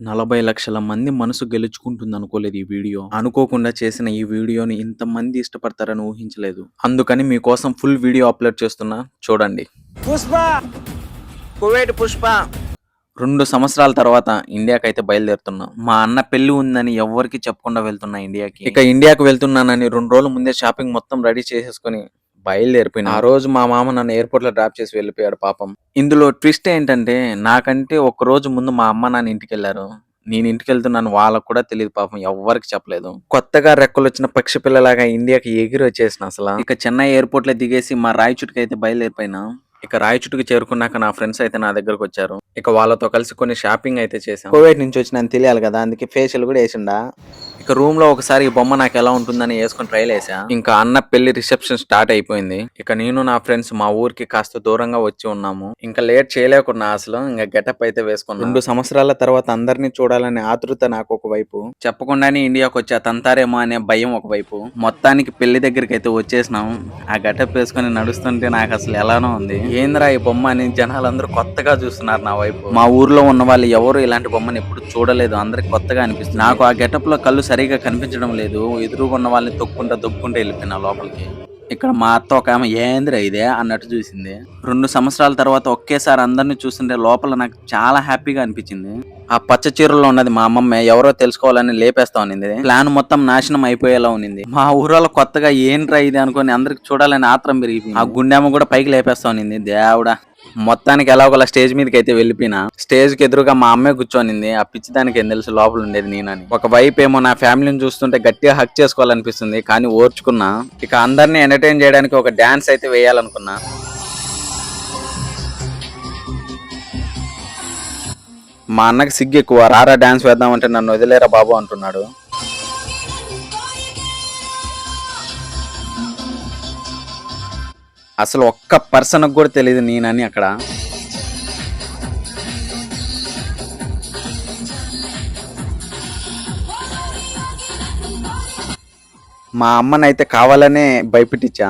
నలభై లక్షల మంది మనసు గెలుచుకుంటుంది అనుకోలేదు ఈ వీడియో. అనుకోకుండా చేసిన ఈ వీడియోని ఇంతమంది ఇష్టపడతారని ఊహించలేదు. అందుకని మీకోసం ఫుల్ వీడియో అప్లోడ్ చేస్తున్నా. చూడండి. పుష్ప! కువైట్ పుష్ప! రెండు సంవత్సరాల తర్వాత ఇండియాకి అయితే బయలుదేరుతున్నా. మా అన్న పెళ్ళి ఉందని ఎవరికి చెప్పకుండా వెళ్తున్నా ఇండియాకి. ఇక ఇండియాకి వెళ్తున్నానని రెండు రోజుల ముందే షాపింగ్ మొత్తం రెడీ చేసేసుకుని బయలుదేరిపోయినా. ఆ రోజు మా మామ నన్ను ఎయిర్పోర్ట్లో డ్రాప్ చేసి వెళ్ళిపోయాడు పాపం. ఇందులో ట్విస్ట్ ఏంటంటే నాకంటే ఒక రోజు ముందు మా అమ్మ నాన్న ఇంటికి వెళ్ళారు నేను ఇంటికి వెళ్తున్నాను వాళ్ళకు కూడా తెలియదు పాపం ఎవ్వరికి చెప్పలేదు. కొత్తగా రెక్కలు వచ్చిన పక్షి పిల్లలాగా ఇండియాకి ఎగిరి వచ్చేసిన అసలు. ఇక చెన్నై ఎయిర్పోర్ట్లో దిగేసి మా రాయచుట్టుకి అయితే బయలుదేరిపోయినా. ఇక రాయచుట్టుకి చేరుకున్నాక నా ఫ్రెండ్స్ అయితే నా దగ్గరకు వచ్చారు. ఇక వాళ్ళతో కలిసి కొన్ని షాపింగ్ అయితే చేశాం. కోవిడ్ నుంచి వచ్చిన తెలియాలి కదా అందుకే ఫేషియల్ కూడా వేసిండా? ఇక రూమ్లో ఒకసారి ఈ బొమ్మ నాకు ఎలా ఉంటుందని వేసుకొని ట్రైల్ వేసా ఇంకా అన్న పెళ్ళి రిసెప్షన్ స్టార్ట్ అయిపోయింది. ఇక నేను నా ఫ్రెండ్స్ మా ఊరికి కాస్త దూరంగా వచ్చి ఉన్నాము. ఇంకా లేట్ చేయలేకున్నా అసలు ఇంకా గెటప్ అయితే వేసుకున్నాం. రెండు సంవత్సరాల తర్వాత అందరినీ చూడాలనే ఆతృత నాకు ఒక వైపు చెప్పకుండానే ఇండియాకి వచ్చి తంతారేమో అనే భయం ఒకవైపు. మొత్తానికి పెళ్ళి దగ్గరికి అయితే వచ్చేసినాం. ఆ గెటప్ వేసుకొని నడుస్తుంటే నాకు అసలు ఎలానో ఉంది. ఏంద్రా ఈ బొమ్మ అని జనాలందరూ కొత్తగా చూస్తున్నారు నా వైపు. మా ఊర్లో ఉన్న వాళ్ళు ఎవరు ఇలాంటి బొమ్మని ఎప్పుడు చూడలేదు. అందరికి కొత్తగా అనిపిస్తుంది. నాకు ఆ గెటప్లో కళ్ళు సరిగా కనిపించడం లేదు. ఎదురుగా ఉన్న వాళ్ళని తొక్కుంటా దొక్కుంటా వెళ్ళిపోయినా లోపలికి. ఇక్కడ మా అత్త ఒక ఆమె ఏంద్రా ఇదే? అన్నట్టు చూసింది. రెండు సంవత్సరాల తర్వాత ఒకేసారి అందరిని చూస్తుంటే లోపల నాకు చాలా హ్యాపీగా అనిపించింది. ఆ పచ్చ చీరలో ఉన్నది మా అమ్మమ్మ ఎవరో తెలుసుకోవాలని లేపేస్తా ఉన్నింది. ప్లాన్ మొత్తం నాశనం అయిపోయేలా ఉన్నింది. మా ఊరలో కొత్తగా ఏంట్రా ఇది అనుకొని అందరికి చూడాలని ఆత్రం పెరిగిపోయింది. ఆ గుండెమ్మ కూడా పైకి లేపేస్తా ఉన్నింది. దేవుడా. మొత్తానికి ఎలా ఒకలా స్టేజ్ మీదకి అయితే వెళ్ళిపోయినా స్టేజ్కి ఎదురుగా మా అమ్మే కూర్చొనింది. ఆ పిచ్చి దానికి ఏం తెలుసు లోపల ఉండేది నేనని. ఒక వైపు ఏమో నా ఫ్యామిలీని చూస్తుంటే గట్టిగా హక్ చేసుకోవాలనిపిస్తుంది కానీ ఓర్చుకున్నా ఇక అందరినీ ఎంటర్టైన్ చేయడానికి ఒక డాన్స్ అయితే వేయాలనుకున్నా. మా అన్నకి సిగ్గు ఎక్కువ రారా డాన్స్ వేద్దామంటే నన్ను వదిలేరా బాబు? అంటున్నాడు. అసలు ఒక్క పర్సన్కి కూడా తెలియదు నేనని అక్కడ. మా అమ్మనైతే కావాలనే భయపెట్టించా.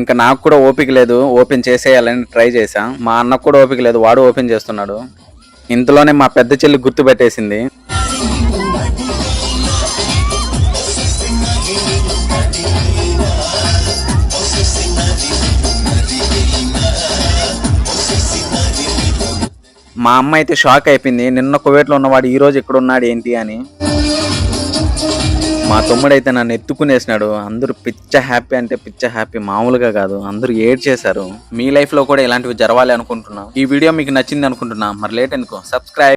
ఇంకా నాకు కూడా ఓపిక లేదు ఓపెన్ చేసేయాలని ట్రై చేశా. మా అన్నకు కూడా ఓపిక లేదు వాడు ఓపెన్ చేస్తున్నాడు. ఇంతలోనే మా పెద్ద చెల్లి గుర్తు మా అమ్మ అయితే షాక్ అయిపోయింది. నిన్న కువేట్లో ఉన్నవాడు ఈరోజు ఇక్కడ ఉన్నాడు ఏంటి అని. మా తమ్ముడైతే నన్ను ఎత్తుకునేసినాడు. అందరూ పిచ్చ హ్యాపీ అంటే పిచ్చ హ్యాపీ మామూలుగా కాదు. అందరూ ఏడ్ చేశారు మీ లైఫ్లో కూడా ఇలాంటివి జరగాలి అనుకుంటున్నా. ఈ వీడియో మీకు నచ్చింది అనుకుంటున్నా. మరి లేట్ అనుకో సబ్స్క్రైబ్.